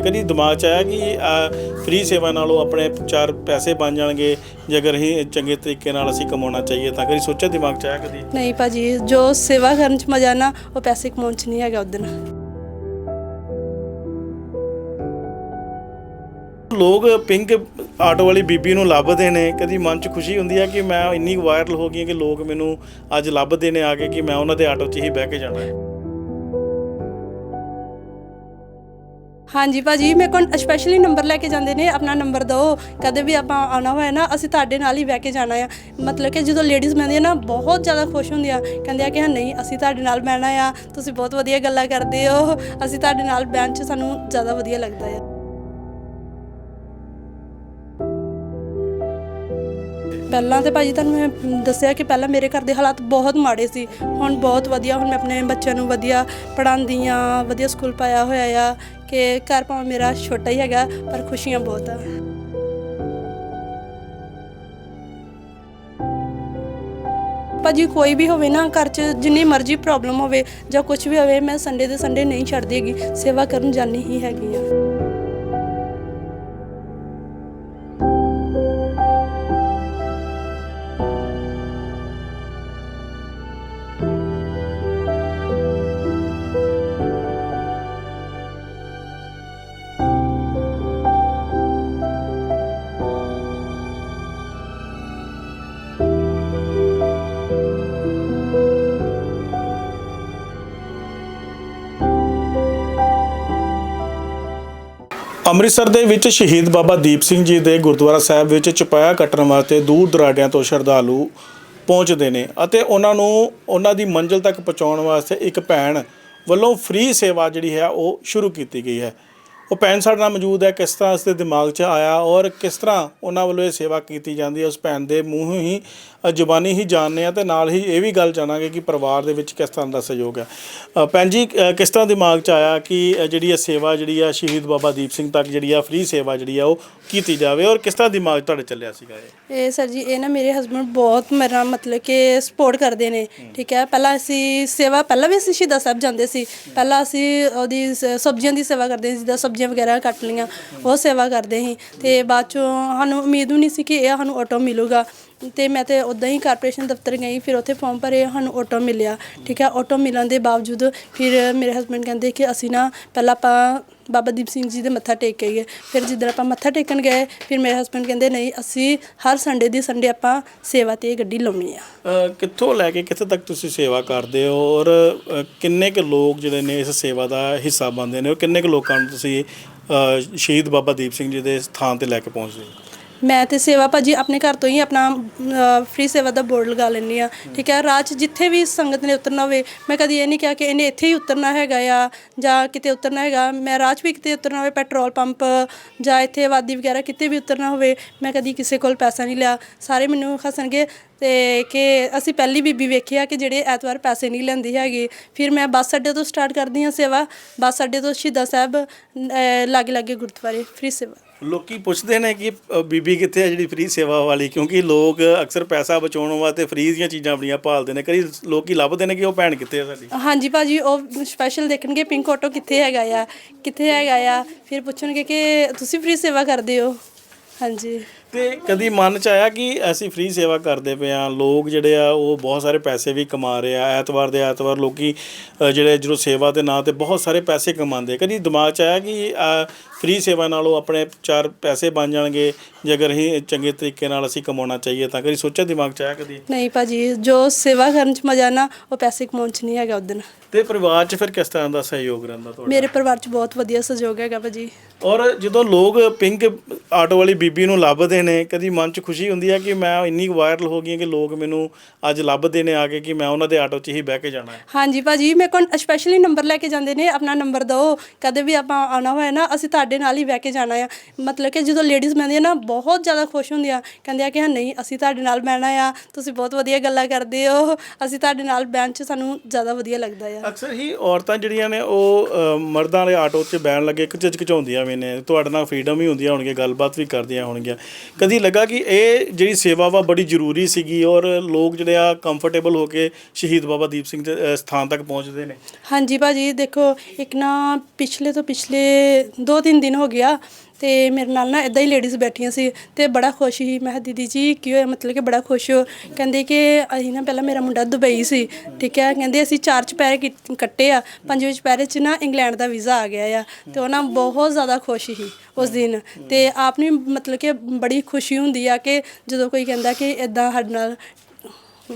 ਕਦੀ ਦਿਮਾਗ 'ਚ ਆਇਆ ਕਿ ਫ੍ਰੀ ਸੇਵਾ ਨਾਲੋਂ ਆਪਣੇ ਚਾਰ ਪੈਸੇ ਬਣ ਜਾਣਗੇ ਜੇ ਅਗਰ ਅਸੀਂ ਚੰਗੇ ਤਰੀਕੇ ਨਾਲ ਅਸੀਂ ਕਮਾਉਣਾ ਚਾਹੀਏ ਤਾਂ ਕਦੀ ਸੋਚਿਆ ਦਿਮਾਗ 'ਚ ਆਇਆ ਕਦੀ? ਨਹੀਂ ਭਾਜੀ ਜੋ ਸੇਵਾ ਕਰਨ ਚ ਮਜ਼ਾ ਨਾ ਉਹ ਪੈਸੇ ਕਮਾਉਣ ਚ ਨਹੀਂ ਹੈਗਾ ਉਦਨ ਲੋਕ ਪਿੰਕ ਆਟੋ ਵਾਲੀ ਬੀਬੀ ਨੂੰ ਲੱਭਦੇ ਨੇ ਕਦੀ ਮਨ 'ਚ ਖੁਸ਼ੀ ਹੁੰਦੀ ਹੈ ਕਿ ਮੈਂ ਇੰਨੀ ਵਾਇਰਲ ਹੋ ਗਈ ਕਿ ਲੋਕ ਮੈਨੂੰ ਅੱਜ ਲੱਭਦੇ ਨੇ ਆ ਕੇ ਕਿ ਮੈਂ ਉਹਨਾਂ ਦੇ ਆਟੋ 'ਚ ਹੀ ਬਹਿ ਕੇ ਜਾਣਾ ਹੈ। ਹਾਂਜੀ ਭਾਜੀ, ਮੇਰੇ ਕੋਲ ਸਪੈਸ਼ਲੀ ਨੰਬਰ ਲੈ ਕੇ ਜਾਂਦੇ ਨੇ, ਆਪਣਾ ਨੰਬਰ ਦਿਓ। ਕਦੇ ਵੀ ਆਪਾਂ ਆਉਣਾ ਹੋਇਆ ਨਾ, ਅਸੀਂ ਤੁਹਾਡੇ ਨਾਲ ਹੀ ਬਹਿ ਕੇ ਜਾਣਾ ਆ। ਮਤਲਬ ਕਿ ਜਦੋਂ ਲੇਡੀਜ਼ ਬਹਿੰਦੀਆਂ ਨਾ, ਬਹੁਤ ਜ਼ਿਆਦਾ ਖੁਸ਼ ਹੁੰਦੀਆਂ ਕਹਿੰਦੇ ਆ ਕਿ ਹਾਂ, ਨਹੀਂ, ਅਸੀਂ ਤੁਹਾਡੇ ਨਾਲ ਬਹਿਣਾ ਆ, ਤੁਸੀਂ ਬਹੁਤ ਵਧੀਆ ਗੱਲਾਂ ਕਰਦੇ ਹੋ। ਅਸੀਂ ਤੁਹਾਡੇ ਨਾਲ ਬਹਿਣ ਚ ਸਾਨੂੰ ਜ਼ਿਆਦਾ ਵਧੀਆ ਲੱਗਦਾ ਆ। ਪਹਿਲਾਂ ਤੇ ਭਾਜੀ ਤੁਹਾਨੂੰ ਮੈਂ ਦੱਸਿਆ ਕਿ ਪਹਿਲਾਂ ਮੇਰੇ ਘਰ ਦੇ ਹਾਲਾਤ ਬਹੁਤ ਮਾੜੇ ਸੀ। ਹੁਣ ਬਹੁਤ ਵਧੀਆ, ਹੁਣ ਮੈਂ ਆਪਣੇ ਬੱਚਿਆਂ ਨੂੰ ਵਧੀਆ ਪੜ੍ਹਾਉਂਦੀ ਆ ਵਧੀਆ ਸਕੂਲ ਪਾਇਆ ਹੋਇਆ ਆ ਕਿ ਘਰ ਭਾਵੇਂ ਮੇਰਾ ਛੋਟਾ ਹੀ ਹੈਗਾ, ਪਰ ਖੁਸ਼ੀਆਂ ਬਹੁਤ ਆ। ਭਾਜੀ ਕੋਈ ਵੀ ਹੋਵੇ ਨਾ, ਘਰ 'ਚ ਜਿੰਨੀ ਮਰਜ਼ੀ ਪ੍ਰੋਬਲਮ ਹੋਵੇ ਜਾਂ ਕੁਝ ਵੀ ਹੋਵੇ, ਮੈਂ ਸੰਡੇ ਦੇ ਸੰਡੇ ਨਹੀਂ ਛੱਡਦੀ ਹੈਗੀ, ਸੇਵਾ ਕਰਨ ਜਾਣੀ ਹੀ ਹੈਗੀ ਆ। ਅੰਮ੍ਰਿਤਸਰ ਦੇ ਵਿੱਚ ਸ਼ਹੀਦ ਬਾਬਾ ਦੀਪ ਸਿੰਘ ਜੀ ਦੇ ਗੁਰਦੁਆਰਾ ਸਾਹਿਬ ਵਿੱਚ ਚਪਾਇਆ ਕੱਟਣ ਵਾਸਤੇ ਦੂਰ ਦਰਾਡਿਆਂ ਤੋਂ ਸ਼ਰਧਾਲੂ ਪਹੁੰਚਦੇ ਨੇ ਅਤੇ ਉਹਨਾਂ ਨੂੰ, ਉਹਨਾਂ ਦੀ ਮੰਜ਼ਿਲ ਤੱਕ ਪਹੁੰਚਾਉਣ ਵਾਸਤੇ ਇੱਕ ਭੈਣ ਵੱਲੋਂ ਫ੍ਰੀ ਸੇਵਾ ਜਿਹੜੀ ਹੈ ਉਹ ਸ਼ੁਰੂ ਕੀਤੀ ਗਈ ਹੈ। ਉਹ ਭੈਣ ਸਾਡੇ ਨਾਲ ਮੌਜੂਦ ਹੈ ਕਿਸ ਤਰ੍ਹਾਂ ਉਸ ਦੇ ਦਿਮਾਗ 'ਚ ਆਇਆ ਔਰ ਕਿਸ ਤਰ੍ਹਾਂ ਉਹਨਾਂ ਵੱਲੋਂ ਇਹ ਸੇਵਾ ਕੀਤੀ ਜਾਂਦੀ ਹੈ ਉਸ ਭੈਣ ਦੇ ਮੂੰਹੋਂ ਹੀ ਜ਼ੁਬਾਨੀ ਹੀ ਜਾਣਦੇ ਆ ਤੇ ਨਾਲ ਹੀ ਇਹ ਵੀ ਗੱਲ ਜਾਣਾਂਗੇ ਕਿ ਪਰਿਵਾਰ ਦੇ ਵਿੱਚ ਕਿਸ ਤਰ੍ਹਾਂ ਦਾ ਸਹਿਯੋਗ ਹੈ। ਭੈਣ ਜੀ ਕਿਸ ਤਰ੍ਹਾਂ ਦਿਮਾਗ 'ਚ ਆਇਆ ਕਿ ਜਿਹੜੀ ਇਹ ਸੇਵਾ ਜਿਹੜੀ ਆ ਸ਼ਹੀਦ ਬਾਬਾ ਦੀਪ ਸਿੰਘ ਤੱਕ ਜਿਹੜੀ ਆ ਫ੍ਰੀ ਸੇਵਾ ਜਿਹੜੀ ਆ ਉਹ ਕੀਤੀ ਜਾਵੇ ਔਰ ਕਿਸ ਤਰ੍ਹਾਂ ਦਿਮਾਗ ਤੁਹਾਡੇ ਚੱਲਿਆ ਸੀਗਾ ਇਹ? ਇਹ ਸਰ ਜੀ ਇਹ ਨਾ ਮੇਰੇ ਹਸਬੰਡ ਬਹੁਤ ਮੇਰਾ ਮਤਲਬ ਕਿ ਸਪੋਰਟ ਕਰਦੇ ਨੇ ਠੀਕ ਹੈ। ਪਹਿਲਾਂ ਅਸੀਂ ਸੇਵਾ ਪਹਿਲਾਂ ਵੀ ਅਸੀਂ ਸ਼ਹੀਦਾਂ ਸਾਹਿਬ ਜਾਂਦੇ ਸੀ। ਪਹਿਲਾਂ ਅਸੀਂ ਉਹਦੀ ਸਬਜ਼ੀਆਂ ਦੀ ਸੇਵਾ ਕਰਦੇ ਸੀ ਜਿੱਦਾਂ ਸਬਜ਼ੀਆਂ ਵਗੈਰਾ ਕੱਟ ਲਈਆਂ, ਉਹ ਸੇਵਾ ਕਰਦੇ ਸੀ ਤੇ ਬਾਅਦ ਚੋਂ ਸਾਨੂੰ ਉਮੀਦ ਵੀ ਨਹੀਂ ਸੀ ਕਿ ਇਹ ਸਾਨੂੰ ਆਟੋ ਮਿਲੂਗਾ। ਤੇ ਮੈਂ ਤੇ ਉਦਾਂ ਹੀ ਕਾਰਪੋਰੇਸ਼ਨ ਦਫ਼ਤਰ ਗਈ, ਫਿਰ ਉੱਥੇ ਫਾਰਮ ਭਰੇ, ਸਾਨੂੰ ਆਟੋ ਮਿਲਿਆ। ਠੀਕ ਹੈ ਆਟੋ ਮਿਲਣ ਦੇ ਬਾਵਜੂਦ ਫਿਰ ਮੇਰੇ ਹਸਬੰਡ ਕਹਿੰਦੇ ਕਿ ਅਸੀਂ ਨਾ ਪਹਿਲਾਂ ਆਪਾਂ ਬਾਬਾ ਦੀਪ ਸਿੰਘ ਜੀ ਦੇ ਮੱਥਾ ਟੇਕ ਕੇ ਗਏ ਫਿਰ ਜਿੱਦਾਂ ਆਪਾਂ ਮੱਥਾ ਟੇਕਣ ਗਏ ਫਿਰ ਮੇਰੇ ਹਸਬੰਡ ਕਹਿੰਦੇ ਨਹੀਂ ਅਸੀਂ ਹਰ ਸੰਡੇ ਦੀ ਸੰਡੇ ਆਪਾਂ ਸੇਵਾ ਤੇ ਗੱਡੀ ਲਾਉਣੀ ਆ। ਅ, ਕਿੱਥੋਂ ਲੈ ਕੇ ਕਿੱਥੇ ਤੱਕ ਤੁਸੀਂ ਸੇਵਾ ਕਰਦੇ ਹੋ? ਔਰ ਅ, ਕਿੰਨੇ ਕੁ ਲੋਕ ਜਿਹੜੇ ਨੇ ਇਸ ਸੇਵਾ ਦਾ ਹਿੱਸਾ ਬਣਦੇ ਨੇ? ਔਰ ਕਿੰਨੇ ਕੁ ਲੋਕਾਂ ਨੂੰ ਤੁਸੀਂ ਅ, ਸ਼ਹੀਦ ਬਾਬਾ ਦੀਪ ਸਿੰਘ ਜੀ ਦੇ ਸਥਾਨ ਤੇ ਲੈ ਕੇ ਪਹੁੰਚਦੇ ਹੋ? ਮੈਂ ਤੇ ਸੇਵਾ ਭਾਜੀ ਆਪਣੇ ਘਰ ਤੋਂ ਹੀ ਆਪਣਾ ਫ੍ਰੀ ਸੇਵਾ ਦਾ ਬੋਰਡ ਲਗਾ ਲੈਂਦੀ ਆ ਠੀਕ ਹੈ, ਰਾਹ 'ਚ ਜਿੱਥੇ ਵੀ ਸੰਗਤ ਨੇ ਉਤਰਨਾ ਹੋਵੇ, ਮੈਂ ਕਦੀ ਇਹ ਨਹੀਂ ਕਿਹਾ ਕਿ ਇਹਨੇ ਇੱਥੇ ਹੀ ਉਤਰਨਾ ਹੈਗਾ ਆ ਜਾਂ ਕਿਤੇ ਉਤਰਨਾ ਹੈਗਾ। ਮੈਂ ਰਾਹ 'ਚ ਵੀ ਕਿਤੇ ਉਤਰਨਾ ਹੋਵੇ, ਪੈਟਰੋਲ ਪੰਪ ਜਾਂ ਇੱਥੇ ਆਬਾਦੀ ਵਗੈਰਾ ਕਿਤੇ ਵੀ ਉਤਰਨਾ ਹੋਵੇ, ਮੈਂ ਕਦੀ ਕਿਸੇ ਕੋਲ ਪੈਸਾ ਨਹੀਂ ਲਿਆ। ਸਾਰੇ ਮੈਨੂੰ ਹੱਸਣਗੇ ਤੇ ਕਿ ਅਸੀਂ ਪਹਿਲੀ ਬੀਬੀ ਵੇਖਿਆ ਕਿ ਜਿਹੜੇ ਐਤਵਾਰ ਪੈਸੇ ਨਹੀਂ ਲੈਂਦੀ ਹੈਗੀ ਫਿਰ ਮੈਂ ਬੱਸ ਅੱਡੇ ਤੋਂ ਸਟਾਰਟ ਕਰਦੀ ਹਾਂ ਸੇਵਾ ਬੱਸ ਅੱਡੇ ਤੋਂ ਸ਼ਹੀਦਾਂ ਸਾਹਿਬ ਲਾਗੇ ਲਾਗੇ ਗੁਰਦੁਆਰੇ ਫ੍ਰੀ ਸੇਵਾ। ਲੋਕੀ ਪੁੱਛਦੇ ਨੇ ਕਿ ਬੀਬੀ ਕਿੱਥੇ ਹੈ ਜਿਹੜੀ ਫ੍ਰੀ ਸੇਵਾ ਵਾਲੀ ਕਿਉਂਕਿ ਲੋਕ ਅਕਸਰ ਪੈਸਾ ਬਚਾਉਣ ਵਾਸਤੇ ਫ੍ਰੀ ਦੀਆਂ ਚੀਜ਼ਾਂ ਬੜੀਆਂ ਭਾਲਦੇ ਨੇ ਕਈ ਲੋਕੀ ਲੱਭਦੇ ਨੇ ਕਿ ਉਹ ਭੈਣ ਕਿੱਥੇ ਹੈ ਸਾਡੀ। ਹਾਂਜੀ ਭਾਜੀ ਉਹ ਸਪੈਸ਼ਲ ਦੇਖਣਗੇ ਪਿੰਕ ਆਟੋ ਕਿੱਥੇ ਹੈਗਾ ਆ ਕਿੱਥੇ ਹੈਗਾ ਆ ਫਿਰ ਪੁੱਛਣਗੇ ਕਿ ਤੁਸੀਂ ਫ੍ਰੀ ਸੇਵਾ ਕਰਦੇ ਹੋ? ਹਾਂਜੀ। ਤੇ ਕਦੀ ਮਨ ਚ ਆਇਆ ਕਿ ਅਸੀਂ ਫ੍ਰੀ ਸੇਵਾ ਕਰਦੇ ਪਏ ਆ ਲੋਕ ਜਿਹੜੇ ਆ ਉਹ ਬਹੁਤ ਸਾਰੇ ਪੈਸੇ ਵੀ ਕਮਾ ਰਹੇ ਆ ਐਤਵਾਰ ਦੇ ਐਤਵਾਰ ਲੋਕੀ ਅ, ਜਿਹੜੇ ਜਦੋਂ ਸੇਵਾ ਦੇ ਨਾਂ ਤੇ ਬਹੁਤ ਸਾਰੇ ਪੈਸੇ ਕਮਾਉਂਦੇ ਕਦੀ ਦਿਮਾਗ ਚ ਆਇਆ ਕਿ ਫ੍ਰੀ ਸੇਵਾ ਨਾਲੋਂ ਆਪਣੇ ਚਾਰ ਪੈਸੇ ਬਣ ਜਾਣਗੇ ਜੇ ਅਗਰ ਅਸੀਂ ਚੰਗੇ ਤਰੀਕੇ ਨਾਲ ਅਸੀਂ ਕਮਾਉਣਾ ਚਾਹੀਏ ਤਾਂ? ਕਦੀ ਸੋਚਿਆ ਦਿਮਾਗ ਚ ਆਇਆ ਕਦੀ? ਨਹੀਂ ਭਾਜੀ ਜੋ ਸੇਵਾ ਕਰਨ ਚ ਮਜ਼ਾ ਨਾ ਉਹ ਪੈਸੇ ਕਮਾਉਣ ਚ ਨਹੀਂ ਹੈਗਾ ਉਦਨ ਤੇ ਪਰਿਵਾਰ ਚ ਫਿਰ ਕਿਸ ਤਰ੍ਹਾਂ ਦਾ ਸਹਿਯੋਗ ਰਹਿੰਦਾ ਤੁਹਾਡਾ? ਮੇਰੇ ਪਰਿਵਾਰ ਚ ਬਹੁਤ ਵਧੀਆ ਸਹਿਯੋਗ ਹੈਗਾ ਭਾਜੀ। ਔਰ ਜਦੋਂ ਲੋਕ ਪਿੰਕ ਆਟੋ ਵਾਲੀ ਬੀਬੀ ਨੂੰ ਲੱਭਦੇ ਨੇ ਕਦੀ ਮਨ 'ਚ ਖੁਸ਼ੀ ਹੁੰਦੀ ਹੈ ਕਿ ਮੈਂ ਇੰਨੀ ਵਾਇਰਲ ਹੋ ਗਈ ਹਾਂ ਕਿ ਲੋਕ ਮੈਨੂੰ ਅੱਜ ਲੱਭਦੇ ਨੇ ਆ ਕੇ ਕਿ ਮੈਂ ਉਹਨਾਂ ਦੇ ਆਟੋ 'ਚ ਹੀ ਬਹਿ ਕੇ ਜਾਣਾ ਹੈ। ਹਾਂਜੀ ਭਾਜੀ ਮੇਰੇ ਕੋਲ ਸਪੈਸ਼ਲੀ ਨੰਬਰ ਲੈ ਕੇ ਜਾਂਦੇ ਨੇ ਆਪਣਾ ਨੰਬਰ ਦਿਓ। ਕਦੇ ਵੀ ਆਪਾਂ ਆਉਣਾ ਹੋਇਆ ਨਾ ਅਸੀਂ ਤੁਹਾਡੇ ਨਾਲ ਹੀ ਬਹਿ ਕੇ ਜਾਣਾ ਆ। ਮਤਲਬ ਕਿ ਜਦੋਂ ਲੇਡੀਜ਼ ਮਿਲਦੀਆਂ ਨਾ ਬਹੁਤ ਜ਼ਿਆਦਾ ਖੁਸ਼ ਹੁੰਦੀਆਂ ਕਹਿੰਦੇ ਆ ਕਿ ਹਾਂ ਨਹੀਂ ਅਸੀਂ ਤੁਹਾਡੇ ਨਾਲ ਬਹਿਣਾ ਆ। ਤੁਸੀਂ ਬਹੁਤ ਵਧੀਆ ਗੱਲਾਂ ਕਰਦੇ ਹੋ। ਅਸੀਂ ਤੁਹਾਡੇ ਨਾਲ ਬਹਿਣ 'ਚ ਸਾਨੂੰ ਜ਼ਿਆਦਾ ਵਧੀਆ ਲੱਗਦਾ ਆ। ਅਕਸਰ ਹੀ ਔਰਤਾਂ ਜਿਹੜੀਆਂ ਨੇ ਉਹ ਅ, ਮਰਦਾਂ ਵਾਲੇ ਆਟੋ 'ਚ ਬਹਿਣ ਲੱਗੇ ਇੱਕ ਝਿਜਕਚਾਉਂਦੀਆਂ ਵੀ ਨੇ। ਤੁਹਾਡੇ ਨਾਲ ਫ੍ਰੀडम ਹੀ ਹੁੰਦੀਆਂ ਹੋਣਗੀਆਂ ਗੱਲਬਾਤ ਵੀ ਕਰਦੀਆਂ ਹੋਣਗੀਆਂ। ਕਦੀ ਲੱਗਾ ਕਿ ਇਹ ਜਿਹੜੀ ਸੇਵਾ ਵਾ ਬੜੀ ਜ਼ਰੂਰੀ ਸੀਗੀ ਔਰ ਲੋਕ ਜਿਹੜੇ ਆ ਕੰਫਰਟੇਬਲ ਹੋ ਕੇ ਸ਼ਹੀਦ ਬਾਬਾ ਦੀਪ ਸਿੰਘ ਦੇ ਅ, ਸਥਾਨ ਤੱਕ ਪਹੁੰਚਦੇ ਨੇ? ਹਾਂਜੀ ਭਾਜੀ ਦੇਖੋ ਇੱਕ ਨਾ ਪਿਛਲੇ ਤੋਂ ਪਿਛਲੇ 2-3 ਦਿਨ ਹੋ ਗਿਆ ਤੇ ਮੇਰੇ ਨਾਲ ਨਾ ਇਦਾਂ ਹੀ ਲੇਡੀਜ਼ ਬੈਠੀਆਂ ਸੀ ਤੇ ਬੜਾ ਖੁਸ਼ ਸੀ। ਮੈਂ ਕਿਹਾ, ਦੀਦੀ ਜੀ, ਕੀ ਹੋਇਆ? ਮਤਲਬ ਕਿ ਬੜਾ ਖੁਸ਼ ਹੋ। ਕਹਿੰਦੇ ਕਿ ਅਸੀਂ ਨਾ ਪਹਿਲਾਂ ਮੇਰਾ ਮੁੰਡਾ ਦੁਬਈ ਸੀ, ਠੀਕ ਹੈ? ਕਹਿੰਦੇ ਅਸੀਂ ਚਾਰ ਚੁਪਹਿਰੇ ਕੀਤ- ਕੱਟੇ ਆ। ਪੰਜਵੇਂ ਚੁਪਹਿਰੇ 'ਚ ਨਾ ਇੰਗਲੈਂਡ ਦਾ ਵੀਜ਼ਾ ਆ ਗਿਆ ਆ ਤੇ ਉਹ ਨਾ ਬਹੁਤ ਜ਼ਿਆਦਾ ਖੁਸ਼ ਸੀ ਉਸ ਦਿਨ। ਤੇ ਆਪ ਨੂੰ ਵੀ ਮਤਲਬ ਕਿ ਬੜੀ ਖੁਸ਼ੀ ਹੁੰਦੀ ਆ ਕਿ ਜਦੋਂ ਕੋਈ ਕਹਿੰਦਾ ਕਿ ਇਦਾਂ ਸਾਡੇ ਨਾਲ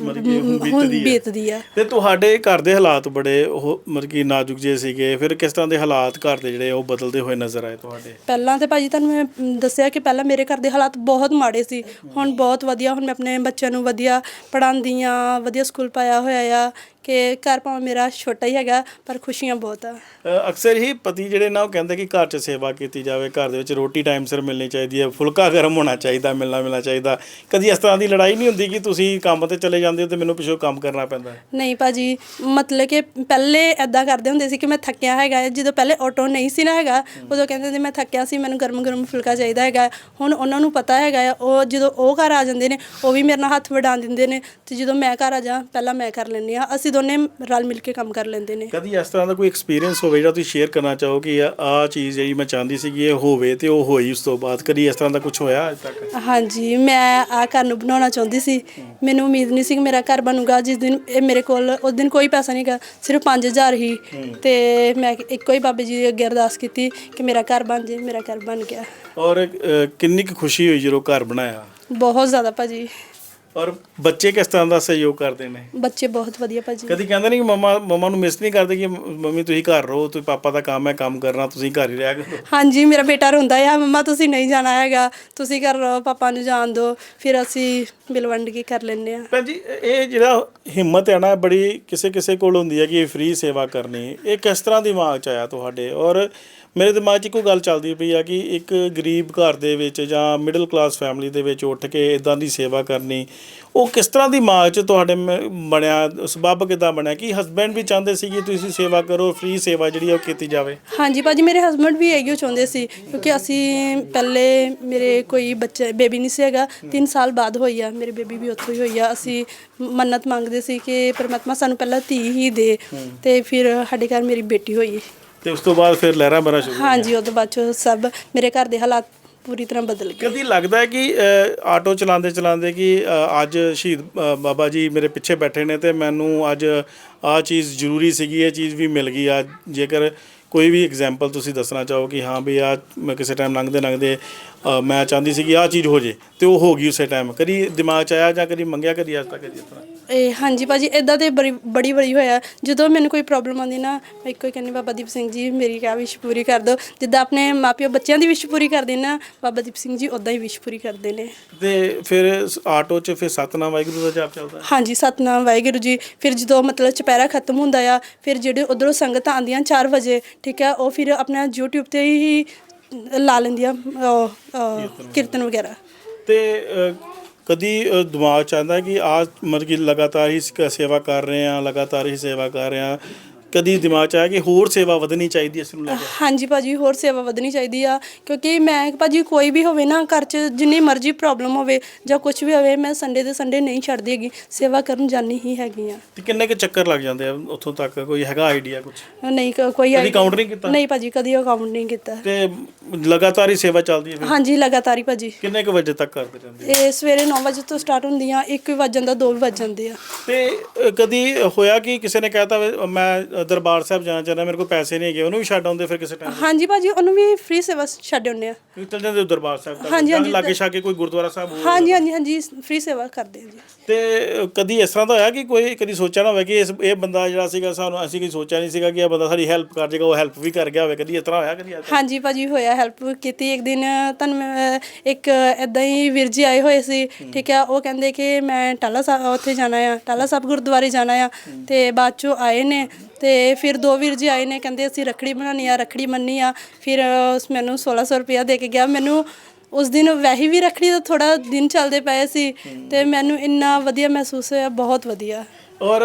ਮਤਲਬ ਕਿ ਹੁਣ ਹੁਣ ਬੀਤਦੀ ਹੈ। ਬੀਤਦੀ ਆ। ਤੇ ਤੁਹਾਡੇ ਘਰ ਦੇ ਹਾਲਾਤ ਬੜੇ ਉਹ ਮਤਲਬ ਕਿ ਨਾਜ਼ੁਕ ਜਿਹੇ ਸੀਗੇ। ਫਿਰ ਕਿਸ ਤਰ੍ਹਾਂ ਦੇ ਹਾਲਾਤ ਘਰ ਦੇ ਜਿਹੜੇ ਉਹ ਬਦਲਦੇ ਹੋਏ ਨਜ਼ਰ ਆਏ ਤੁਹਾਡੇ? ਪਹਿਲਾਂ ਤੇ ਭਾਜੀ ਤੁਹਾਨੂੰ ਮੈਂ ਮ, ਦੱਸਿਆ ਕਿ ਪਹਿਲਾਂ ਮੇਰੇ ਘਰ ਦੇ ਹਾਲਾਤ ਬਹੁਤ ਮਾੜੇ ਸੀ। ਹੁਣ ਬਹੁਤ ਵਧੀਆ ਹੁਣ ਮੈਂ ਆਪਣੇ ਬੱਚਿਆਂ ਨੂੰ ਵਧੀਆ ਪੜ੍ਹਾਉਂਦੀ ਆ ਵਧੀਆ ਸਕੂਲ ਪਾਇਆ ਹੋਇਆ ਆ। ਕਿ ਘਰ ਭਾਵੇਂ ਮੇਰਾ ਛੋਟਾ ਹੀ ਹੈਗਾ ਪਰ ਖੁਸ਼ੀਆਂ ਬਹੁਤ ਆ। ਅ, ਅਕਸਰ ਹੀ ਪਤੀ ਜਿਹੜੇ ਨਾ ਉਹ ਕਹਿੰਦੇ ਕਿ ਘਰ 'ਚ ਸੇਵਾ ਕੀਤੀ ਜਾਵੇ ਘਰ ਦੇ ਵਿੱਚ ਰੋਟੀ ਟਾਈਮ ਸਿਰ ਮਿਲਣੀ ਚਾਹੀਦੀ ਹੈ ਫੁਲਕਾ ਗਰਮ ਹੋਣਾ ਚਾਹੀਦਾ ਮਿਲਣਾ ਮਿਲਣਾ ਚਾਹੀਦਾ। ਕਦੀ ਇਸ ਤਰ੍ਹਾਂ ਦੀ ਲੜਾਈ ਨਹੀਂ ਹੁੰਦੀ ਕਿ ਤੁਸੀਂ ਕੰਮ ਤੇ ਚਲੇ ਜਾਂਦੇ ਹੋ ਤੇ ਮੈਨੂੰ ਪਿੱਛੋਂ ਕੰਮ ਕਰਨਾ ਪੈਂਦਾ ਹੈ? ਨਹੀਂ ਭਾਜੀ ਮਤਲਬ ਕਿ ਪਹਿਲੇ ਐਦਾਂ ਕਰਦੇ ਹੁੰਦੇ ਸੀ ਕਿ ਮੈਂ ਥੱਕਿਆ ਹੈਗਾ ਹੈ। ਜਦੋਂ ਪਹਿਲੇ ਆਟੋ ਨਹੀਂ ਸੀ ਨਾ ਹੈਗਾ ਉਦੋਂ ਕਹਿੰਦੇ ਸੀ ਮੈਂ ਥੱਕਿਆ ਸੀ ਮੈਨੂੰ ਗਰਮ ਗਰਮ ਫੁਲਕਾ ਚਾਹੀਦਾ ਹੈਗਾ। ਹੁਣ ਉਹਨਾਂ ਨੂੰ ਪਤਾ ਹੈਗਾ ਆ, ਉਹ ਜਦੋਂ ਉਹ ਘਰ ਆ ਜਾਂਦੇ ਨੇ ਉਹ ਵੀ ਮੇਰੇ ਨਾਲ ਹੱਥ ਵਡਾਉਣ ਦਿੰਦੇ ਨੇ ਤੇ ਜਦੋਂ ਮੈਂ ਘਰ ਆ ਜਾ ਪਹਿਲਾਂ ਮੈਂ ਕਰ ਲੈਂਦੀ ਆ ਅਸੀਂ ਦੋਨੇ ਰਲ ਮਿਲ ਕੇ ਕੰਮ ਕਰ ਲੈਂਦੇ ਨੇ। ਕਦੀ ਇਸ ਤਰ੍ਹਾਂ ਦਾ ਕੋਈ ਐਕਸਪੀਰੀਅੰਸ ਹੋਵੇ ਜਿਹੜਾ ਤੁਸੀਂ ਸ਼ੇਅਰ ਕਰਨਾ ਚਾਹੋ ਕਿ ਆ ਚੀਜ਼ ਜਿਹੜੀ ਮੈਂ ਚਾਹੁੰਦੀ ਸੀ ਕਿ ਇਹ ਹੋਵੇ ਤੇ ਉਹ ਹੋਈ ਉਸ ਤੋਂ ਬਾਅਦ? ਕਦੀ ਇਸ ਤਰ੍ਹਾਂ ਦਾ ਕੁਝ ਹੋਇਆ ਅੱਜ ਤੱਕ? ਹਾਂਜੀ ਮੈਂ ਆ ਘਰ ਨੂੰ ਬਣਾਉਣਾ ਚਾਹੁੰਦੀ ਸੀ। ਮੈਨੂੰ ਉਮੀਦ ਨਹੀਂ ਸੀ ਕਿ ਮੇਰਾ ਘਰ ਬਣੂਗਾ। ਜਿਸ ਦਿਨ ਇਹ ਮੇਰੇ ਕੋਲ ਉਸ ਦਿਨ ਕੋਈ ਪੈਸਾ ਨਹੀਂ ਗਾ ਸਿਰਫ 5000 ਹੀ। ਤੇ ਮੈਂ ਇੱਕੋ ਹੀ ਬਾਬੇ ਜੀ ਅੱਗੇ ਅਰਦਾਸ ਕੀਤੀ ਕਿ ਮੇਰਾ ਘਰ ਬਣ ਜੇ ਮੇਰਾ ਘਰ ਬਣ ਗਿਆ। ਔਰ ਅ, ਕਿੰਨੀ ਕੁ ਖੁਸ਼ੀ ਹੋਈ ਜਦੋਂ ਘਰ ਬਣਾਇਆ? ਬਹੁਤ ਜ਼ਿਆਦਾ ਭਾਜੀ। ਔਰ ਬੱਚੇ ਕਿਸ ਤਰ੍ਹਾਂ ਦਾ ਸਹਿਯੋਗ ਕਰਦੇ ਨੇ? ਬੱਚੇ ਬਹੁਤ ਵਧੀਆ ਭਾਜੀ। ਕਦੀ ਕਹਿੰਦੇ ਨਹੀਂ ਕਿ ਮਮਾ ਮਮਾ ਨੂੰ ਮਿਸ ਨਹੀਂ ਕਰਦੇ ਕਿ ਮੰਮੀ ਤੁਸੀਂ ਘਰ ਰਹੋ ਤੇ ਪਾਪਾ ਦਾ ਕੰਮ ਹੈ ਕੰਮ ਕਰਨਾ ਤੁਸੀਂ ਘਰ ਹੀ ਰਹਿ ਕਰੋ ਹਾਂਜੀ ਮੇਰਾ ਬੇਟਾ ਰੋਂਦਾ ਆ ਮੰਮਾ ਤੁਸੀਂ ਨਹੀਂ ਜਾਣਾ ਹੈਗਾ ਤੁਸੀਂ ਘਰ ਰਹੋ ਪਾਪਾ ਨੂੰ ਜਾਣ ਦਿਓ ਫਿਰ ਅਸੀਂ ਬਿਲ ਵੰਡ ਕੇ ਕਰ ਲੈਂਦੇ ਆ। ਭੈਣ ਜੀ ਇਹ ਜਿਹੜਾ ਹਿੰਮਤ ਹੈ ਨਾ ਬੜੀ ਕਿਸੇ ਕਿਸੇ ਕੋਲ ਹੁੰਦੀ ਹੈ ਕਿ ਫ੍ਰੀ ਸੇਵਾ ਕਰਨੀ। ਇਹ ਕਿਸ ਤਰ੍ਹਾਂ ਦਿਮਾਗ 'ਚ ਆਇਆ ਤੁਹਾਡੇ? ਔਰ ਮੇਰੇ ਦਿਮਾਗ 'ਚ ਇੱਕੋ ਗੱਲ ਚੱਲਦੀ ਪਈ ਆ ਕਿ ਇੱਕ ਗਰੀਬ ਘਰ ਦੇ ਵਿੱਚ ਜਾਂ ਮਿਡਲ ਕਲਾਸ ਫੈਮਿਲੀ ਦੇ ਵਿੱਚ ਉੱਠ ਕੇ ਇਦਾਂ ਦੀ ਸੇਵਾ ਕਰਨੀ ਉਹ ਕਿਸ ਤਰ੍ਹਾਂ ਦਿਮਾਗ 'ਚ ਤੁਹਾਡੇ ਮ- ਬਣਿਆ ਸਬੱਬ ਕਿਦਾਂ ਬਣਿਆ? ਕਿ ਹਸਬੈਂਡ ਵੀ ਚਾਹੁੰਦੇ ਸੀ ਕਿ ਤੁਸੀਂ ਸੇਵਾ ਕਰੋ ਫ੍ਰੀ ਸੇਵਾ ਜਿਹੜੀ ਉਹ ਕੀਤੀ ਜਾਵੇ? ਹਾਂਜੀ ਭਾਜੀ ਮੇਰੇ ਹਸਬੰਡ ਵੀ ਇਹੋ ਚਾਹੁੰਦੇ ਸੀ ਕਿਉਂਕਿ ਅਸੀਂ ਪਹਿਲੇ ਮੇਰੇ ਕੋਈ ਬੱਚਾ ਬੇਬੀ ਨਹੀਂ ਸੀ ਹੈਗਾ 3 ਸਾਲ ਬਾਅਦ ਹੋਈ ਆ ਮੇਰੀ ਬੇਬੀ ਵੀ ਉੱਥੋਂ ਹੀ ਹੋਈ ਆ ਅਸੀਂ ਮੰਨਤ ਮੰਗਦੇ ਸੀ ਕਿ ਪਰਮਾਤਮਾ ਸਾਨੂੰ ਪਹਿਲਾਂ ਧੀ ਹੀ ਦੇ ਤੇ ਫਿਰ ਸਾਡੇ ਘਰ ਮੇਰੀ ਬੇਟੀ ਹੋਈ। ਤੇ ਉਸ ਤੋਂ ਬਾਅਦ ਫਿਰ ਲਹਿਰਾਂ ਬਰਾ ਸ਼ੁਰੂ ਹਾਂਜੀ ਉਹ ਤੋਂ ਬਾਅਦ 'ਚੋਂ ਸਭ ਮੇਰੇ ਘਰ ਦੇ ਹਾਲਾਤ ਪੂਰੀ ਤਰ੍ਹਾਂ ਬਦਲ ਗਏ। ਕਦੀ ਲੱਗਦਾ ਹੈ ਕਿ ਅ, ਆਟੋ ਚਲਾਉਂਦੇ ਚਲਾਉਂਦੇ ਕਿ ਅ, ਅੱਜ ਸ਼ਹੀਦ ਅ, ਬਾਬਾ ਜੀ ਮੇਰੇ ਪਿੱਛੇ ਬੈਠੇ ਨੇ ਤੇ ਮੈਨੂੰ ਅੱਜ ਆ ਚੀਜ਼ ਜ਼ਰੂਰੀ ਸੀਗੀ ਇਹ ਚੀਜ਼ ਵੀ ਮਿਲ ਗਈ। ਆ ਜੇਕਰ ਕੋਈ ਵੀ ਐਗਜ਼ਾਮਪਲ ਤੁਸੀਂ ਦੱਸਣਾ ਚਾਹੋ ਕਿ ਹਾਂ ਵੀ ਆ ਮੈਂ ਕਿਸੇ ਟਾਈਮ ਲੰਘਦੇ ਲੰਘਦੇ ਮੈਂ ਚਾਹੁੰਦੀ ਸੀ ਕਿ ਆ ਚੀਜ਼ ਹੋ ਜੇ ਤੇ ਉਹ ਹੋ ਗਈ ਉਸੇ ਟਾਈਮ ਕਦੀ ਦਿਮਾਗ 'ਚ ਆਇਆ ਜਾਂ ਕਦੀ ਮੰਗਿਆ ਕਦੀ ਅੱਜ ਤੱਕ ਇਸ ਤਰ੍ਹਾਂ? ਇਹ ਹਾਂਜੀ ਭਾਜੀ ਇਦਾਂ ਤੇ ਬੜੀ ਬੜੀ ਹੋਇਆ। ਜਦੋਂ ਮੈਨੂੰ ਕੋਈ ਪ੍ਰੋਬਲਮ ਆਉਂਦੀ ਨਾ ਮੈਂ ਇੱਕੋ ਹੀ ਕਹਿੰਦੀ ਬਾਬਾ ਦੀਪ ਸਿੰਘ ਜੀ ਮੇਰੀ ਕਿਆ ਵਿਸ਼ ਪੂਰੀ ਕਰ ਦਿਓ ਜਿੱਦਾਂ ਆਪਣੇ ਮਾਪਿਓ ਬੱਚਿਆਂ ਦੀ ਵਿਸ਼ ਪੂਰੀ ਕਰਦੇ ਨਾ ਬਾਬਾ ਦੀਪ ਸਿੰਘ ਜੀ ਉਦਾਂ ਹੀ ਵਿਸ਼ ਪੂਰੀ ਕਰਦੇ ਨੇ। ਤੇ ਫਿਰ ਆਟੋ 'ਚ ਫਿਰ ਸਤਨਾਮ ਵਾਹਿਗੁਰੂ ਦਾ ਜਾਪ ਚੱਲਦਾ? ਹੈ? ਹਾਂਜੀ ਸਤਨਾਮ ਵਾਹਿਗੁਰੂ ਜੀ। ਫਿਰ ਜਦੋਂ ਮਤਲਬ ਚੁਪਹਿਰਾ ਖਤਮ ਹੁੰਦਾ ਆ ਫਿਰ ਜਿਹੜੇ ਉਧਰੋਂ ਸੰਗਤਾਂ ਆਉਂਦੀਆਂ 4 ਵਜੇ ਠੀਕ ਹੈ ਉਹ ਫਿਰ ਆਪਣਾ YouTube ਤੇ ਹੀ ਲਾ ਲੈਂਦੀਆਂ ਉਹ, ਉਹ, ਕੀਰਤਨ ਵਗੈਰਾ। ਤੇ ਅ, ਕਦੀ ਅ, ਦਿਮਾਗ ਚ ਆਉਂਦਾ ਕਿ ਆ ਮਤਲਬ ਕਿ ਲਗਾਤਾਰ ਹੀ ਸ- ਸੇਵਾ ਕਰ ਰਹੇ ਆ ਲਗਾਤਾਰ ਹੀ ਸੇਵਾ ਕਰ ਰਹੇ ਆ। ਕਦੀ ਦਿਮਾਗ ਚ ਆਇਆ ਕਿ ਹੋਰ ਸੇਵਾ ਵਧਣੀ ਚਾਹੀਦੀ ਇਸ ਨੂੰ ਲੈ ਕੇ? ਹਾਂਜੀ ਭਾਜੀ ਹੋਰ ਸੇਵਾ ਵਧਣੀ ਚਾਹੀਦੀ ਆ ਕਿਉਂਕਿ ਮੈਂ ਭਾਜੀ ਕੋਈ ਵੀ ਹੋਵੇ ਨਾ ਘਰ 'ਚ ਜਿੰਨੀ ਮਰਜ਼ੀ ਪ੍ਰੋਬਲਮ ਹੋਵੇ ਜਾਂ ਕੁਝ ਵੀ ਹੋਵੇ ਮੈਂ ਸੰਡੇ ਦੇ ਸੰਡੇ ਨਹੀਂ ਛੱਡਦੀ ਹੈਗੀ ਸੇਵਾ ਕਰਨ ਜਾਣੀ ਹੀ ਹੈਗੀ ਆ। ਤੇ ਕਿੰਨੇ ਕੁ ਚੱਕਰ ਲੱਗ ਜਾਂਦੇ ਆ ਉੱਥੋਂ ਤੱਕ? ਕੋਈ ਹੈਗਾ ਆਈਡੀਆ ਕੁਝ ਨਹੀਂ ਕ- ਕੋਈ ਕਦੀ ਕਾਊਂਟ ਨਹੀਂ ਕੀਤਾ? ਨਹੀਂ ਭਾਜੀ ਕਦੀ ਅਕਾਊਂਟ ਨਹੀਂ ਕੀਤਾ। ਤੇ ਲਗਾਤਾਰ ਹੀ ਸੇਵਾ ਚੱਲਦੀ ਹੈ ਫਿਰ? ਹਾਂਜੀ ਲਗਾਤਾਰ ਹੀ ਭਾਜੀ। ਕਿੰਨੇ ਕੁ ਵਜੇ ਤੱਕ ਕਰਦੇ ਰਹਿੰਦੇ ਹੋ? ਇਹ ਸਵੇਰੇ 9 ਵਜੇ ਤੋਂ ਸਟਾਰਟ ਹੁੰਦੀਆਂ 1 ਵਜੇ ਜਾਂਦਾ 2 ਵਜੇ ਜਾਂਦੇ ਆ। ਤੇ ਅ, ਕਦੀ ਹੋਇਆ ਕਿ ਕਿਸੇ ਨੇ ਕਹਿਤਾ ਮੈਂ ਦਰਬਾਰ ਸਾਹਿਬ ਜਾਣਾ ਚਾਹੁੰਦਾ ਮੇਰੇ ਕੋਲ ਪੈਸੇ ਨਹੀਂ ਹੈਗੇ ਉਹਨੂੰ ਵੀ ਛੱਡ ਆਉਂਦੇ ਫਿਰ ਕਿਸੇ ਟਾਈਮ ਹਾਂਜੀ ਭਾਜੀ ਉਹਨੂੰ ਵੀ ਫ੍ਰੀ ਸੇਵਾ ਛੱਡ ਆਉਂਦੇ ਆ। ਚਲ ਜਾਂਦੇ ਹੋ ਦਰਬਾਰ ਸਾਹਿਬ ਤੱਕ। ਹਾਂਜੀ, ਹਾਂਜੀ, ਲਾਗੇ ਛਾਗੇ ਕੋਈ ਗੁਰਦੁਆਰਾ ਸਾਹਿਬ ਹੋਵੇ ਹਾਂਜੀ ਹਾਂਜੀ ਹਾਂਜੀ ਫ੍ਰੀ ਸੇਵਾ ਕਰਦੇ ਆ ਜੀ। ਤੇ ਕਦੀ ਇਸ ਤਰ੍ਹਾਂ ਦਾ ਹੋਇਆ ਕਿ ਕੋਈ ਕਦੀ ਸੋਚਿਆ ਨਾ ਹੋਵੇ ਕਿ ਇਸ ਇਹ ਬੰਦਾ ਜਿਹੜਾ ਸੀਗਾ ਸਾਨੂੰ ਅਸੀਂ ਕੋਈ ਸੋਚਿਆ ਨਹੀਂ ਸੀਗਾ ਕਿ ਇਹ ਬੰਦਾ ਸਾਡੀ ਹੈਲਪ ਕਰ ਜਾਏਗਾ ਉਹ ਹੈਲਪ ਵੀ ਕਰ ਗਿਆ ਹੋਵੇ। ਕਦੀ ਇਸ ਤਰ੍ਹਾਂ ਹੋਇਆ ਕਦੀ? ਹਾਂਜੀ ਭਾਜੀ ਹੋਇਆ ਹੈਲਪ ਕੀਤੀ। ਇੱਕ ਦਿਨ ਤੁਹਾਨੂੰ ਮੈਂ ਇੱਕ ਐਦਾਂ ਹੀ ਵੀਰ ਜੀ ਆਏ ਹੋਏ ਸੀ। ਠੀਕ ਹੈ ਉਹ ਕਹਿੰਦੇ ਕਿ ਮੈਂ ਟਾਲਾ ਸਾਹਿਬ ਉੱਥੇ ਜਾਣਾ ਆ ਟਾਲਾ ਸਾਹਿਬ ਗੁਰਦੁਆਰੇ ਜਾਣਾ ਆ। ਤੇ ਬਾਅਦ ਚੋਂ ਆਏ ਨੇ। ਤੇ ਫਿਰ ਦੋ ਵੀਰ ਜੀ ਆਏ ਨੇ, ਕਹਿੰਦੇ ਅਸੀਂ ਰਖੜੀ ਬਣਾਉਣੀ ਆ, ਰਖੜੀ ਮੰਨੀ ਆ। ਫਿਰ ਉਸ ਮੈਨੂੰ 1600 ਰੁਪਇਆ ਦੇ ਕੇ ਗਿਆ। ਮੈਨੂੰ ਉਸ ਦਿਨ ਵੈਸੇ ਵੀ ਰਖੜੀ ਦਾ ਥੋੜਾ ਦਿਨ ਚੱਲਦੇ ਪਏ ਸੀ ਤੇ ਮੈਨੂੰ ਇੰਨਾ ਵਧੀਆ ਮਹਿਸੂਸ ਹੋਇਆ, ਬਹੁਤ ਵਧੀਆ। ਔਰ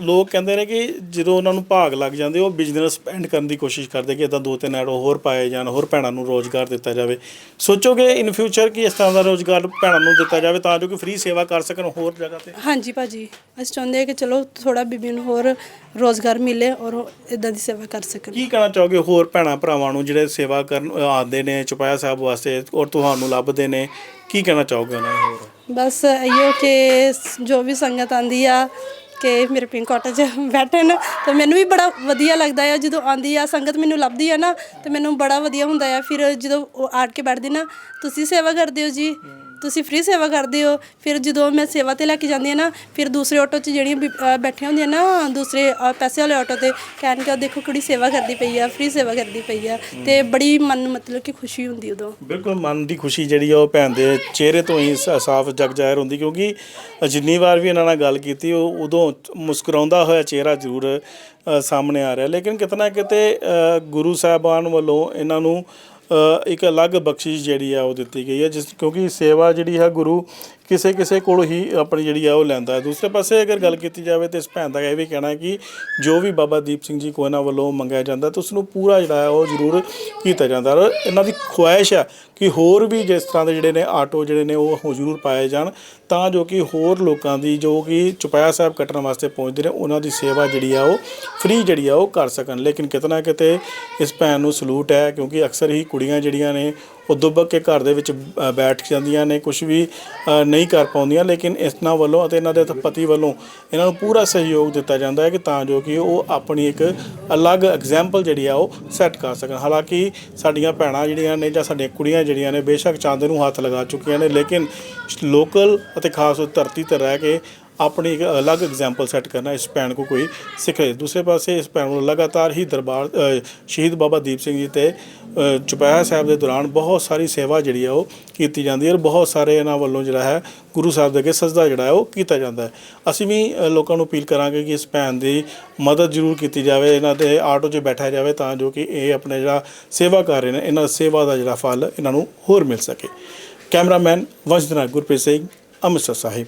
ਲੋਕ ਕਹਿੰਦੇ ਨੇ ਕਿ ਜਦੋਂ ਉਹਨਾਂ ਨੂੰ ਭਾਗ ਲੱਗ ਜਾਂਦੇ ਉਹ ਬਿਜ਼ਨਸ ਸਪੈਂਡ ਕਰਨ ਦੀ ਕੋਸ਼ਿਸ਼ ਕਰਦੇ ਕਿ ਇਦਾਂ ਦੋ ਤਿੰਨ ਐਡ ਹੋਰ ਪਾਏ ਜਾਣ ਹੋਰ ਭੈਣਾਂ ਨੂੰ ਰੋਜ਼ਗਾਰ ਦਿੱਤਾ ਜਾਵੇ। ਸੋਚੋਗੇ ਇਨ ਫਿਊਚਰ ਕਿ ਇਸ ਤਰ੍ਹਾਂ ਦਾ ਰੋਜ਼ਗਾਰ ਭੈਣਾਂ ਨੂੰ ਦਿੱਤਾ ਜਾਵੇ ਤਾਂ ਜੋ ਕਿ ਫ੍ਰੀ ਸੇਵਾ ਕਰ ਸਕਣ ਹੋਰ ਜਗ੍ਹਾ ਤੇ? ਹਾਂਜੀ ਭਾਜੀ ਅਸੀਂ ਚਾਹੁੰਦੇ ਹਾਂ ਕਿ ਚਲੋ ਥੋੜਾ ਬੀਬੀ ਨੂੰ ਹੋਰ ਰੋਜ਼ਗਾਰ ਮਿਲੇ ਔਰ ਇਦਾਂ ਦੀ ਸੇਵਾ ਕਰ ਸਕਣ। ਕੀ ਕਹਿਣਾ ਚਾਹੋਗੇ ਹੋਰ ਭੈਣਾਂ ਭਰਾਵਾਂ ਨੂੰ ਜਿਹੜੇ ਸੇਵਾ ਕਰਨ ਆਉਂਦੇ ਨੇ ਚੁਪਾਇਆ ਸਾਹਿਬ ਵਾਸਤੇ ਔਰ ਤੁਹਾਨੂੰ ਲੱਭਦੇ ਨੇ? ਕੀ ਕਹਿਣਾ ਚਾਹੋਗੇ ਉਹਨਾਂ ਨੂੰ ਹੋਰ? ਬਸ ਇਹੋ ਕਿ ਜੋ ਵੀ ਸੰਗਤ ਆਂਦੀ ਆ, ਕਿ ਮੇਰੇ ਪਿੰਕ ਕਾਟੇਜ ਬੈਠਣ, ਤੇ ਮੈਨੂੰ ਵੀ ਬੜਾ ਵਧੀਆ ਲੱਗਦਾ ਆ। ਜਦੋਂ ਆਂਦੀ ਆ, ਸੰਗਤ ਮੈਨੂੰ ਲੱਭਦੀ ਆ ਨਾ, ਤੇ ਮੈਨੂੰ ਬੜਾ ਵਧੀਆ ਹੁੰਦਾ ਆ। ਫਿਰ ਜਦੋਂ ਉਹ ਆੜ ਕੇ ਬੈਠਦੇ ਨਾ, ਤੁਸੀਂ ਸੇਵਾ ਕਰਦੇ ਹੋ ਜੀ। ਤੁਸੀਂ ਫ੍ਰੀ ਸੇਵਾ ਕਰਦੇ ਹੋ ਫਿਰ ਜਦੋਂ ਮੈਂ ਸੇਵਾ ਤੇ ਲੈ ਕੇ ਜਾਂਦੀ ਹਾਂ ਨਾ ਫਿਰ ਦੂਸਰੇ ਆਟੋ 'ਚ ਜਿਹੜੀਆਂ ਬੀ- ਅਹ ਬੈਠੀਆਂ ਹੁੰਦੀਆਂ ਨਾ ਦੂਸਰੇ ਅਹ ਪੈਸੇ ਵਾਲੇ ਆਟੋ ਤੇ ਕਹਿਣ ਕਿ ਉਹ ਦੇਖੋ ਕੁੜੀ ਸੇਵਾ ਕਰਦੀ ਪਈ ਆ ਫ੍ਰੀ ਸੇਵਾ ਕਰਦੀ ਪਈ ਆ ਤੇ ਬੜੀ ਮਨ ਮਤਲਬ ਕਿ ਖੁਸ਼ੀ ਹੁੰਦੀ ਉਦੋਂ। ਬਿਲਕੁਲ ਮਨ ਦੀ ਖੁਸ਼ੀ ਜਿਹੜੀ ਆ ਉਹ ਭੈਣ ਦੇ ਚਿਹਰੇ ਤੋਂ ਹੀ ਸ- ਸਾਫ਼ ਜਗ ਜ਼ਾਹਿਰ ਹੁੰਦੀ ਕਿਉਂਕਿ ਜਿੰਨੀ ਵਾਰ ਵੀ ਇਹਨਾਂ ਨਾਲ ਗੱਲ ਕੀਤੀ ਉਹ ਉਦੋਂ ਮੁਸਕਰਾਉਂਦਾ ਹੋਇਆ ਚਿਹਰਾ ਜ਼ਰੂਰ ਅ, ਸਾਹਮਣੇ ਆ ਰਿਹਾ। ਲੇਕਿਨ ਕਿਤਨਾ ਕਿਤੇ ਅ, ਗੁਰੂ ਸਾਹਿਬਾਨ ਵੱਲੋਂ ਇਹਨਾਂ ਨੂੰ ਇੱਕ ਅਲੱਗ ਬਖਸ਼ਿਸ਼ ਜਿਹੜੀ ਆ ਉਹ ਦਿੱਤੀ ਗਈ ਹੈ, ਜਿਸ ਕਿਉਂਕਿ ਸੇਵਾ ਜਿਹੜੀ ਹੈ ਗੁਰੂ ਕਿਸੇ ਕਿਸੇ ਕੋਲ ਹੀ ਆਪਣੀ ਜਿਹੜੀ ਆ ਉਹ ਲੈਂਦਾ ਹੈ। ਦੂਸਰੇ ਪਾਸੇ ਅਗਰ ਗੱਲ ਕੀਤੀ ਜਾਵੇ ਤੇ ਇਸ ਭੈਣ ਦਾ ਇਹ ਵੀ ਕਹਿਣਾ ਹੈ ਕਿ ਜੋ ਵੀ ਬਾਬਾ ਦੀਪ ਸਿੰਘ ਜੀ ਕੋ ਇਹਨਾਂ ਵੱਲੋਂ ਮੰਗਿਆ ਜਾਂਦਾ ਤਾਂ ਉਸ ਨੂੰ ਪੂਰਾ ਜਿਹੜਾ ਹੈ ਉਹ ਜ਼ਰੂਰ ਕੀਤਾ ਜਾਂਦਾ ਔਰ ਇਹਨਾਂ ਦੀ ਖੁਆਇਸ਼ ਹੈ ਕਿ ਹੋਰ ਵੀ ਜਿਸ ਤਰ੍ਹਾਂ ਦੇ ਜਿਹੜੇ ਨੇ ਆਟੋ ਜਿਹੜੇ ਨੇ ਉਹ ਜ਼ਰੂਰ ਪਾਏ ਜਾਣ, ਤਾਂ ਜੋ ਕਿ ਹੋਰ ਲੋਕਾਂ ਦੀ ਜੋ ਕਿ ਚੁਪਾਇਆ ਸਾਹਿਬ ਕੱਟਣ ਵਾਸਤੇ ਪਹੁੰਚਦੇ ਨੇ, ਉਹਨਾਂ ਦੀ ਸੇਵਾ ਜਿਹੜੀ ਆ ਉਹ ਫ੍ਰੀ ਜਿਹੜੀ ਆ ਉਹ ਕਰ ਸਕਣ। ਲੇਕਿਨ ਕਿਤੇ ਨਾ ਕਿਤੇ ਇਸ ਭੈਣ ਨੂੰ ਸਲੂਟ ਹੈ ਕਿਉਂਕਿ ਅਕਸਰ ਹੀ ਕੁੜੀਆਂ ਜਿਹੜੀਆਂ ਨੇ ਉਹ ਦੁੱਬਕ ਕੇ ਘਰ ਦੇ ਵਿੱਚ ਅ, ਬੈਠ ਜਾਂਦੀਆਂ ਨੇ ਕੁਝ ਵੀ ਨਹੀਂ ਕਰ ਪਾਉਂਦੀਆਂ ਲੇਕਿਨ ਇਹਨਾਂ ਵੱਲੋਂ ਅਤੇ ਇਹਨਾਂ ਦੇ ਪਤੀ ਵੱਲੋਂ ਇਹਨਾਂ ਨੂੰ ਪੂਰਾ ਸਹਿਯੋਗ ਦਿੱਤਾ ਜਾਂਦਾ ਹੈ ਕਿ ਤਾਂ ਜੋ ਕਿ ਉਹ ਆਪਣੀ ਇੱਕ ਅਲੱਗ ਐਗਜ਼ਾਮਪਲ ਜਿਹੜੀ ਆ ਉਹ ਸੈੱਟ ਕਰ ਸਕਣ। ਹਾਲਾਂਕਿ ਸਾਡੀਆਂ ਭੈਣਾਂ ਜਿਹੜੀਆਂ ਨੇ ਜਾਂ ਸਾਡੀਆਂ ਕੁੜੀਆਂ ਜਿਹੜੀਆਂ ਨੇ ਬੇਸ਼ੱਕ ਚੰਦ ਨੂੰ ਹੱਥ ਲਗਾ ਚੁੱਕੀਆਂ ਨੇ ਲੇਕਿਨ ਲੋਕਲ ਅਤੇ ਖਾਸ ਉਸ ਧਰਤੀ ਤੇ ਰਹਿ ਕੇ ਆਪਣੀ ਇੱਕ ਅਲੱਗ ਐਗਜ਼ਾਮਪਲ ਸੈੱਟ ਕਰਨਾ, ਇਸ ਭੈਣ ਕੋ ਕੋਈ ਸਿੱਖੇ ਦੂਸਰੇ ਪਾਸੇ ਇਸ ਭੈਣ ਨੂੰ ਲਗਾਤਾਰ ਹੀ ਦਰਬਾਰ ਸ਼ਹੀਦ ਬਾਬਾ ਦੀਪ ਸਿੰਘ ਜੀ ਤੇ ਚੁਪਹਿਰਾ ਸਾਹਿਬ ਦੇ ਦੌਰਾਨ ਬਹੁਤ ਸਾਰੀ ਸੇਵਾ ਜਿਹੜੀ ਆ ਉਹ ਕੀਤੀ ਜਾਂਦੀ ਹੈ ਔਰ ਬਹੁਤ ਸਾਰੇ ਇਹਨਾਂ ਵੱਲੋਂ ਜਿਹੜਾ ਹੈ, ਗੁਰੂ ਸਾਹਿਬ ਦੇ ਅੱਗੇ ਸਜਦਾ ਜਿਹੜਾ ਹੈ ਉਹ ਕੀਤਾ ਜਾਂਦਾ ਹੈ। ਅਸੀਂ ਵੀ ਲੋਕਾਂ ਨੂੰ ਅਪੀਲ ਕਰਾਂਗੇ ਕਿ ਇਸ ਭੈਣ ਦੀ ਮਦਦ ਜ਼ਰੂਰ ਕੀਤੀ ਜਾਵੇ, ਇਹਨਾਂ ਦੇ ਆਟੋ 'ਚ ਬੈਠਿਆ ਜਾਵੇ ਤਾਂ ਜੋ ਕਿ ਇਹ ਆਪਣੇ ਜਿਹੜਾ ਸੇਵਾ ਕਰ ਰਹੇ ਨੇ, ਇਹਨਾਂ ਸੇਵਾ ਦਾ ਜਿਹੜਾ ਫਲ ਇਹਨਾਂ ਨੂੰ ਹੋਰ ਮਿਲ ਸਕੇ। ਕੈਮਰਾਮੈਨ ਵੰਸ਼ਧਨਾ ਗੁਰਪ੍ਰੀਤ ਸਿੰਘ, ਅੰਮ੍ਰਿਤਸਰ ਸਾਹਿਬ।